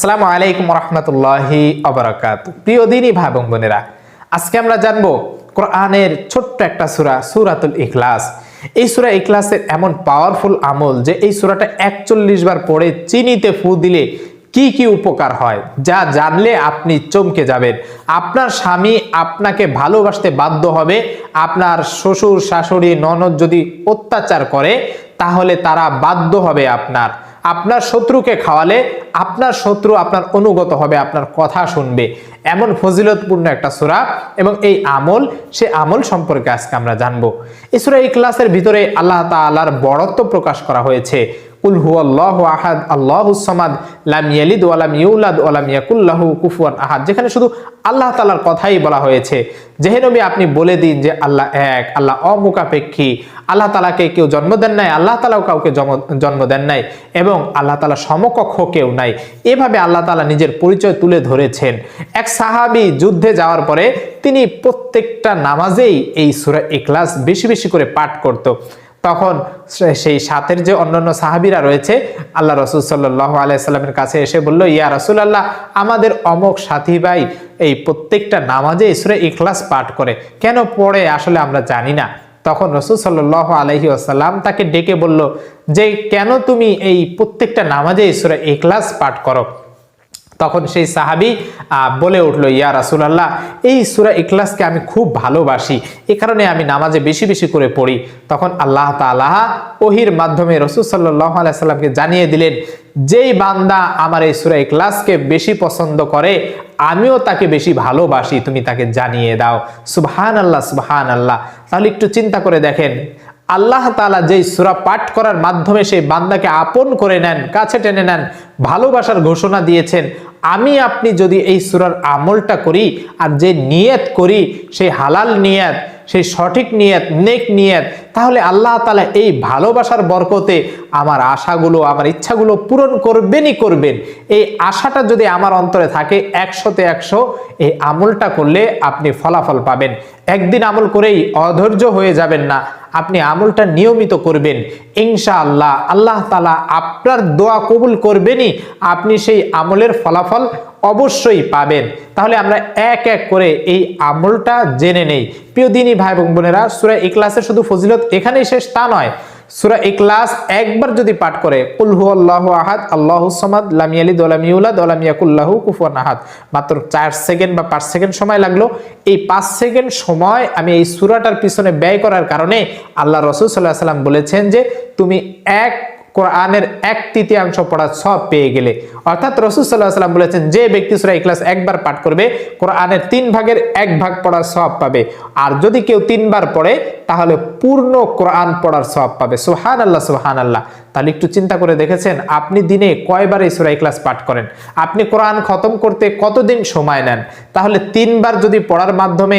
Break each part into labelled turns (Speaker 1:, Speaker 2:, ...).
Speaker 1: আসসালামু আলাইকুম রহমতুল্লাহি অবরাকাত প্রিয় দিনী ভাই বোন বোনেরা, আজকে আমরা জানব কোরআনের ছোট্ট একটা সূরা, সুরাতুল ইখলাস। এই সূরা ইখলাসের এমন পাওয়ারফুল আমল যে এই সূরাটা একচল্লিশ বার পড়ে চিনিতে ফু দিলে কি কি উপকার হয়, যা জানলে আপনি চমকে যাবেন। আপনার স্বামী আপনাকে ভালোবাসতে বাধ্য হবে, আপনার শ্বশুর, শাশুড়ি, ননদ যদি অত্যাচার করে, তাহলে তারা বাধ্য হবে আপনার। আপনার শত্রুকে খাওয়ালে আপনার শত্রু আপনার অনুগত হবে, আপনার কথা শুনবে। এমন ফজিলতপূর্ণ একটা সুরা এবং এই আমল, সে আমল সম্পর্কে আজকে আমরা জানব। এই সুরা এই ক্লাসের ভিতরে আল্লাহ তালার বড়ত্ব প্রকাশ করা হয়েছে। কুল হুয়াল্লাহু আহাদ আল্লাহুস সামাদ, লাম ইয়ালিদ ওয়া লাম ইউলাদ ওয়া লাম ইয়াকুল কুফুয়ান আহাদ। যেখানে শুধু আল্লাহ তাআলার কথাই বলা হয়েছে। যেহে নবী আপনি বলে দিন যে আল্লাহ এক, আল্লাহ অমুকাপেক্ষী আল্লাহ তালাকে কেউ জন্ম দেন নাই, আল্লাহ তালাও কাউকে জন্ম দেন নাই এবং আল্লাহ তালা সমকক্ষ কেউ নাই। এভাবে আল্লাহ তালা নিজের পরিচয় তুলে ধরেছেন। এক সাহাবি যুদ্ধে যাওয়ার পরে তিনি প্রত্যেকটা নামাজেই এই সুরা ইখলাস বেশি বেশি করে পাঠ করত। তখন সেই সাথের যে অন্যান্য সাহাবিরা রয়েছে, আল্লাহ রসুল সাল্লাহ আলাইসাল্লামের কাছে এসে বলল, ইয়া রসুল আল্লাহ আমাদের অমক সাথী ভাই এই প্রত্যেকটা নামাজে সুরে ইখলাস পাঠ করে। কেন পড়ে আসলে আমরা জানি না। তখন রসুল সাল্লাহ আলহি আসাল্লাম তাকে ডেকে বলল, যে কেন তুমি এই প্রত্যেকটা নামাজে সুরে ইখলাস পাঠ করো? তখন সেই সাহাবি বলে উঠল, ইয়া রাসুলাল্লাহ, এই সুরা ইখলাসকে আমি খুব ভালোবাসি। এ কারণে আমি নামাজে বেশি বেশি করে পড়ি। তখন আল্লাহ তাআলা ওহির মাধ্যমে রসুল সাল্লাহ আলাইসাল্লামকে জানিয়ে দিলেন, যেই বান্দা আমার এই সুরা ইখলাসকে বেশি পছন্দ করে, আমিও তাকে বেশি ভালোবাসি। তুমি তাকে জানিয়ে দাও। সুবহান আল্লাহ সুবহান আল্লাহ তাহলে একটু চিন্তা করে দেখেন আল্লাহ তালা যেই সূরা পাঠ করার মাধ্যমে সেই বান্দাকে আপন করে নেন, কাছে টেনে নেন, ভালোবাসার ঘোষণা দিয়েছেন, আমি আপনি যদি এই সুরার আমলটা করি আর যে নিয়ত করি, সেই হালাল নিয়ত, সেই সঠিক নিয়ত, নেক নিয়ত, তাহলে আল্লাহ তালা এই ভালোবাসার বরকতে আমার আশাগুলো, আমার ইচ্ছাগুলো পূরণ করবেনই করবেন। এই আশাটা যদি আমার অন্তরে থাকে একশোতে একশো, এই আমলটা করলে আপনি ফলাফল পাবেন। একদিন আমল করেই অধৈর্য হয়ে যাবেন না। আপনি আমলটা নিয়মিত করবেন। ইনশাআল্লাহ আল্লাহ তালা আপনার দোয়া কবুল করবেনই। আপনি সেই আমলের ফলাফল অবশ্যই পাবেন। তাহলে আমরা এক এক করে এই আমলটা জেনে নেই। প্রিয় দিনী ভাই এবং বোনেরা, সুরা ইকলাসের শুধু ফজিলত এখানেই শেষ, তা নয়। সুরা ইকলাস একবার যদি পাঠ করে কুলহু আল্লাহ আহাদ, আল্লাহ সামাদ লামিয়ালি দোলামিউলা লাম কুফুয়ান আহাদ। মাত্র চার সেকেন্ড বা পাঁচ সেকেন্ড সময় লাগল। এই পাঁচ সেকেন্ড সময় আমি এই সুরাটার পিছনে ব্যয় করার কারণে আল্লাহ রসুল সাল্লাহ সাল্লাম বলেছেন যে, তুমি এক কোরআনের এক তৃতীয়াংশ পড়ার সব পেয়ে গেলে। অর্থাৎ রসুল সাল্লাহ সাল্লাম বলেছেন, যে ব্যক্তি সুরা ইখলাস একবার পাঠ করবে, কোরআনের তিন ভাগের এক ভাগ পড়ার সব পাবে। আর যদি কেউ তিনবার পড়ে, তাহলে পূর্ণ কোরআন পড়ার সব পাবে। সোহান আল্লাহ সোহান আল্লাহ তাহলে একটু চিন্তা করে দেখেছেন, আপনি দিনে কয়বার এই সুরা ইখলাস পাঠ করেন? আপনি কোরআন খতম করতে কতদিন সময় নেন? তাহলে তিনবার যদি পড়ার মাধ্যমে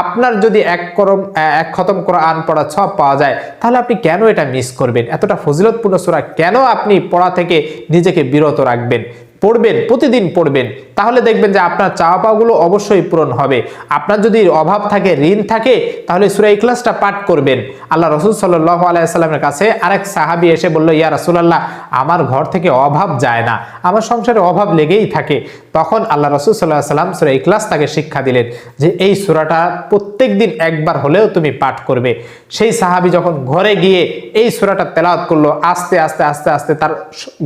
Speaker 1: আপনার যদি এক করম এক খতম করা আন পড়া সব পাওয়া যায়, তাহলে আপনি কেন এটা মিস করবেন? এতটা ফজিলতপূর্ণ সোরা কেন আপনি পড়া থেকে নিজেকে বিরত রাখবেন? পড়বেন, প্রতিদিন পড়বেন। তাহলে দেখবেন যে আপনার চাওয়া পাওয়াগুলো অবশ্যই পূরণ হবে। আপনার যদি অভাব থাকে, ঋণ থাকে, তাহলে সুরা ইখলাসটা পাঠ করবেন। আল্লাহ রসুল সাল্লাহ আলাইসাল্লামের কাছে আরেক সাহাবি এসে বলল, ইয়া রাসুলাল্লাহ, আমার ঘর থেকে অভাব যায় না। আমার সংসারে অভাব লেগেই থাকে। তখন আল্লাহ রসুল সাল্লাহ সাল্লাম সুরা ইখলাস তাকে শিক্ষা দিলেন যে, এই সুরাটা প্রত্যেক দিন একবার হলেও তুমি পাঠ করবে। সেই সাহাবি যখন ঘরে গিয়ে এই সুরাটা তেলাওয়াত করল, আস্তে আস্তে আস্তে আস্তে তার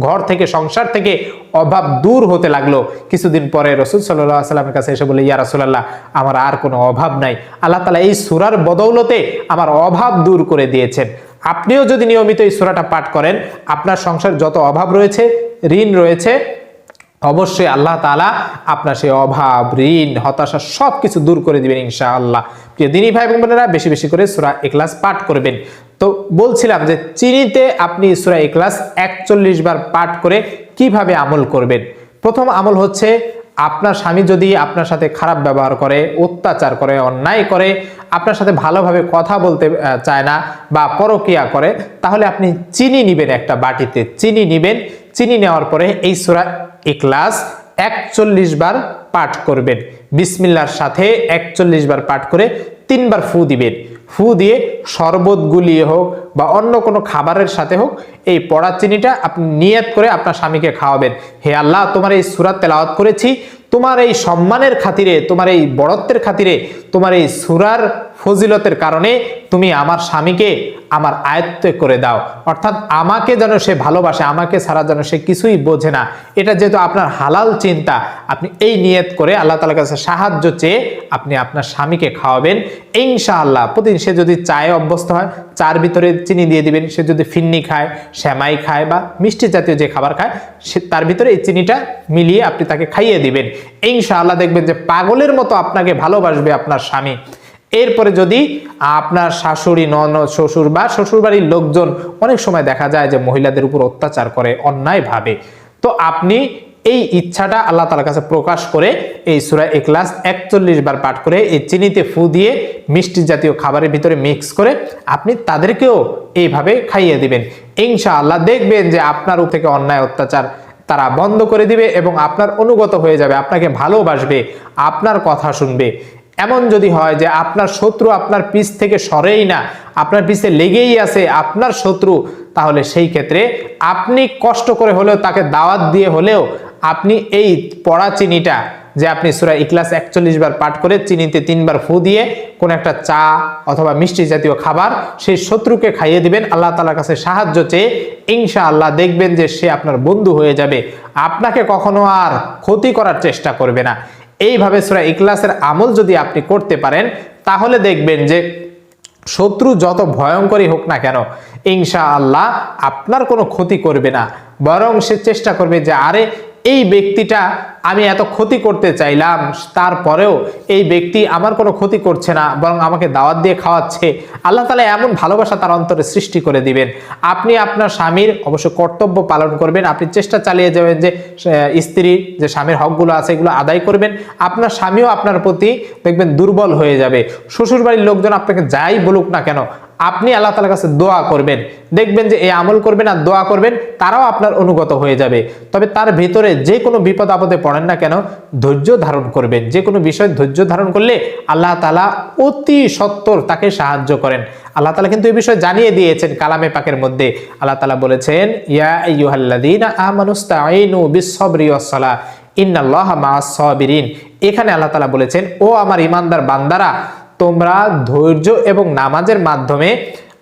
Speaker 1: ঘর থেকে, সংসার থেকে অভাব দূর হতে লাগল। কিছুদিন পরে রসুল সাল্লাহ সাল্লামের কাছে এসে বলে ইয়া রাসুলাল্লাহ, আমার আর কোনো অভাব নাই। আল্লাহ তালা এই সুরার বদৌলতে আমার অভাব দূর করে দিয়েছেন। আপনিও যদি নিয়মিত এই সুরাটা পাঠ করেন, আপনার সংসার যত অভাব রয়েছে, ঋণ রয়েছে, অবশ্যই আল্লাহ তাআলা আপনার সেই অভাব, ঋণ, হতাশা সব কিছু দূর করে দিবেন ইনশাআল্লাহ। প্রিয় দিনী ভাই এবং বোনেরা, বেশি বেশি করে সুরা এক্লাস পাঠ করবেন। তো বলছিলাম যে, চিনিতে আপনি সুরা এক্লাস একচল্লিশ বার পাঠ করে কীভাবে আমল করবেন? প্রথম আমল হচ্ছে আপনার স্বামী যদি আপনার সাথে খারাপ ব্যবহার করে, অত্যাচার করে, অন্যায় করে, আপনার সাথে ভালোভাবে কথা বলতে চায় না বা পরকিয়া করে, তাহলে আপনি চিনি নিবেন একটা বাটিতে। চিনি নিবেন। চিনি নেওয়ার পরে এই সুরা ইখলাস একচল্লিশ বার পাঠ করবেন। বিসমিল্লার সাথে একচল্লিশ বার পাঠ করে তিনবার ফু দিবেন। ফু দিয়ে শরবত গুলিয়ে হোক বা অন্য কোনো খাবারের সাথে হোক, এই পড়া চিনিটা আপনি নিয়াত করে আপনার স্বামীকে খাওয়াবেন। হে আল্লাহ, তোমার এই সুরাত তেলাওয়াত করেছি। তোমার এই সম্মানের খাতিরে, তোমার এই বড়ত্বের খাতিরে, তোমার এই সুরার ফজিলতের কারণে তুমি আমার স্বামীকে আমার আয়ত্ত করে দাও। অর্থাৎ আমাকে যেন সে ভালোবাসে, আমাকে ছাড়া যেন সে কিছুই বোঝে না। এটা যেহেতু আপনার হালাল চিন্তা, আপনি এই নিয়ত করে আল্লাহ তালার কাছে সাহায্য চেয়ে আপনি আপনার স্বামীকে খাওয়াবেন। ইনশাআল্লাহ প্রতিদিন সে যদি চায়ে অভ্যস্ত হয়, চার ভিতরে চিনি দিয়ে দিবেন। সে যদি ফিন্নি খায়, শ্যামাই খায় বা মিষ্টি জাতীয় যে খাবার খায়, সে তার ভিতরে এই চিনিটা মিলিয়ে আপনি তাকে খাইয়ে দিবেন। ইনশাআল্লাহ দেখবেন যে পাগলের মতো আপনাকে ভালোবাসবে আপনার স্বামী। এরপরে যদি আপনার শাশুড়ি, ননদ, শ্বশুর বা শ্বশুরবাড়ির লোকজন অনেক সময় দেখা যায় যে মহিলাদের উপর অত্যাচার করে অন্যায়ভাবে। তো আপনি এই ইচ্ছাটা আল্লাহ তালার কাছে প্রকাশ করে এই সুরা এক্লাস একচল্লিশ বার পাঠ করে এই চিনিতে ফু দিয়ে মিষ্টি জাতীয় খাবারের ভিতরে মিক্স করে আপনি তাদেরকেও এইভাবে খাইয়ে দিবেন। ইনশাআল্লাহ দেখবেন যে আপনার থেকে অন্যায়, অত্যাচার তারা বন্ধ করে দিবে এবং আপনার অনুগত হয়ে যাবে, আপনাকে ভালোবাসবে, আপনার কথা শুনবে। এমন যদি হয় যে আপনার শত্রু আপনার পিছ থেকে সরেই না, আপনার পিছে লেগেই আছে আপনার শত্রু, তাহলে সেই ক্ষেত্রে আপনি কষ্ট করে হলেও তাকে দাওয়াত দিয়ে হলেও আপনি এই পড়া চিনিটা যে আপনি সুরা ইকলাস একচল্লিশ বার পাঠ করে চিনিতে তিনবার ফু দিয়ে কোন একটা চা অথবা মিষ্টি জাতীয় খাবার সেই শত্রুকে খাইয়ে দিবেন, আল্লাহ তালার কাছে সাহায্য চেয়ে ইনশা আল্লাহ দেখবেন যে সে আপনার বন্ধু হয়ে যাবে। আপনাকে কখনো আর ক্ষতি করার চেষ্টা করবে না। এইভাবে সুরা ইকলাসের আমল যদি আপনি করতে পারেন, তাহলে দেখবেন যে শত্রু যত ভয়ঙ্করই হোক না কেন ইনশা আল্লাহ আপনার কোনো ক্ষতি করবে না। বরং সে চেষ্টা করবে যে, আরে এই ব্যক্তিটা আমি এত ক্ষতি করতে চাইলাম, তারপরেও এই ব্যক্তি আমার কোনো ক্ষতি করছে না, বরং আমাকে দাওয়াত দিয়ে খাওয়াচ্ছে। আল্লাহ তালা এমন ভালোবাসা তার অন্তরে সৃষ্টি করে দিবেন। আপনি আপনার স্বামীর অবশ্য কর্তব্য পালন করবেন, আপনি চেষ্টা চালিয়ে যাবেন যে স্ত্রী যে স্বামীর হকগুলো আছে এগুলো আদায় করবেন। আপনার স্বামীও আপনার প্রতি দেখবেন দুর্বল হয়ে যাবে। শ্বশুরবাড়ির লোকজন আপনাকে যাই বলুক না কেন আপনি আল্লাহ তালার কাছে দোয়া করবেন। দেখবেন যে এই আমল করবেন আর দোয়া করবেন, তারাও আপনার অনুগত হয়ে যাবে। তবে তার ভিতরে যে কোনো বিপদ আপদে পড়েন না কেন, ধৈর্য ধারণ করবেন। যে কোনো বিষয় ধৈর্য ধারণ করলে আল্লাহ তালা অতি সত্তর তাকে সাহায্য করেন। আল্লাহ তালা কিন্তু এই বিষয়ে জানিয়ে দিয়েছেন কালামে পাকের মধ্যে। আল্লাহ তালা বলেছেন, ইয়া ইন্নাল্লাহ মা সাবিরিন এখানে আল্লাহ তালা বলেছেন, ও আমার ইমানদার বান্দারা তোমরা ধৈর্য এবং নামাজের মাধ্যমে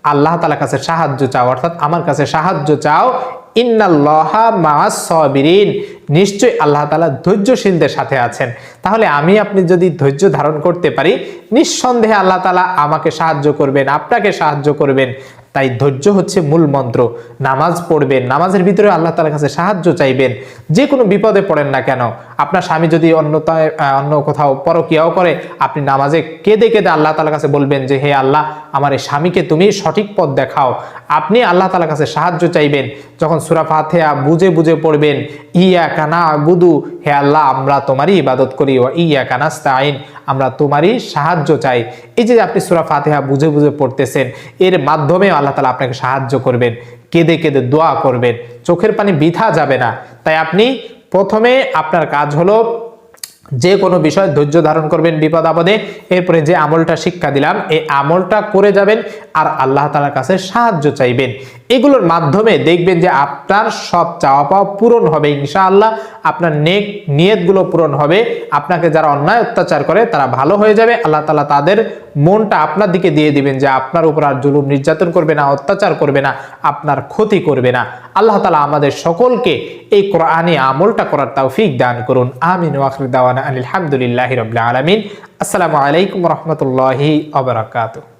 Speaker 1: আল্লাহ তালা কাছে সাহায্য চাও, অর্থাৎ আমার কাছে সাহায্য চাও। ইন্নাল্লাহা মা সবিরিন। নিশ্চয়ই আল্লাহ তালা ধৈর্যশীলদের সাথে আছেন। তাহলে আমি আপনি যদি ধৈর্য ধারণ করতে পারি, নিঃসন্দেহে আল্লাহ তালা আমাকে সাহায্য করবেন, আপনাকে সাহায্য করবেন। তাই ধৈর্য হচ্ছে মূল মন্ত্র। নামাজ পড়বেন, নামাজের ভিতরে আল্লাহ তালার কাছে সাহায্য চাইবেন। যে কোনো বিপদে পড়েন না কেন। আপনার স্বামী যদি অন্যতায় অন্য কোথাও পরকিয়াও করে, আপনি নামাজে কেঁদে কেঁদে আল্লাহ তালার কাছে বলবেন যে, হে আল্লাহ, আমার এই স্বামীকে তুমি সঠিক পথ দেখাও। আপনি আল্লাহ তালার কাছে সাহায্য চাইবেন। যখন সুরা ফাতেহা বুঝে বুঝে পড়বেন ইয়া কানা বুদু হে আল্লাহ, আমরা তোমারই ইবাদত করি ও ইয়া আমরা তোমারই সাহায্য চাই। এই যে আপনি সুরা ফাতেহা বুঝে বুঝে পড়তেছেন, এর মাধ্যমে আল্লাহ তালা আপনাকে সাহায্য করবেন, কেঁদে কেঁদে দোয়া করবেন, চোখের পানি বিধা যাবে না। তাই আপনি প্রথমে আপনার কাজ হলো যে কোনো বিষয় ধৈর্য ধারণ করবেন বিপদ আপদে, এরপরে যে আমলটা শিক্ষা দিলাম, এই আমলটা করে যাবেন আর আল্লাহ তালার কাছে সাহায্য চাইবেন। এগুলোর মাধ্যমে দেখবেন যে আপনার সব চাওয়া পাওয়া পূরণ হবে, ইনশাআল্লাহ। আপনার নেক নিয়তগুলো পূরণ হবে। আপনাকে যারা অন্যায় অত্যাচার করে, তারা ভালো হয়ে যাবে। আল্লাহ তালা তাদের মনটা আপনার দিকে দিয়ে দিবেন যে আপনার উপর আর জুলুম নির্যাতন করবে না, অত্যাচার করবে না, আপনার ক্ষতি করবে না। আল্লাহ তালা আমাদের সকলকে এই কোরআনে আমলটা করার তৌফিক দান করুন। আমিন ওয়াকর দাওয়ানা আলহামদুলিল্লাহ রবিল আলমিন। আসসালামু আলাইকুম রহমতুল্লাহি আবরাকাতু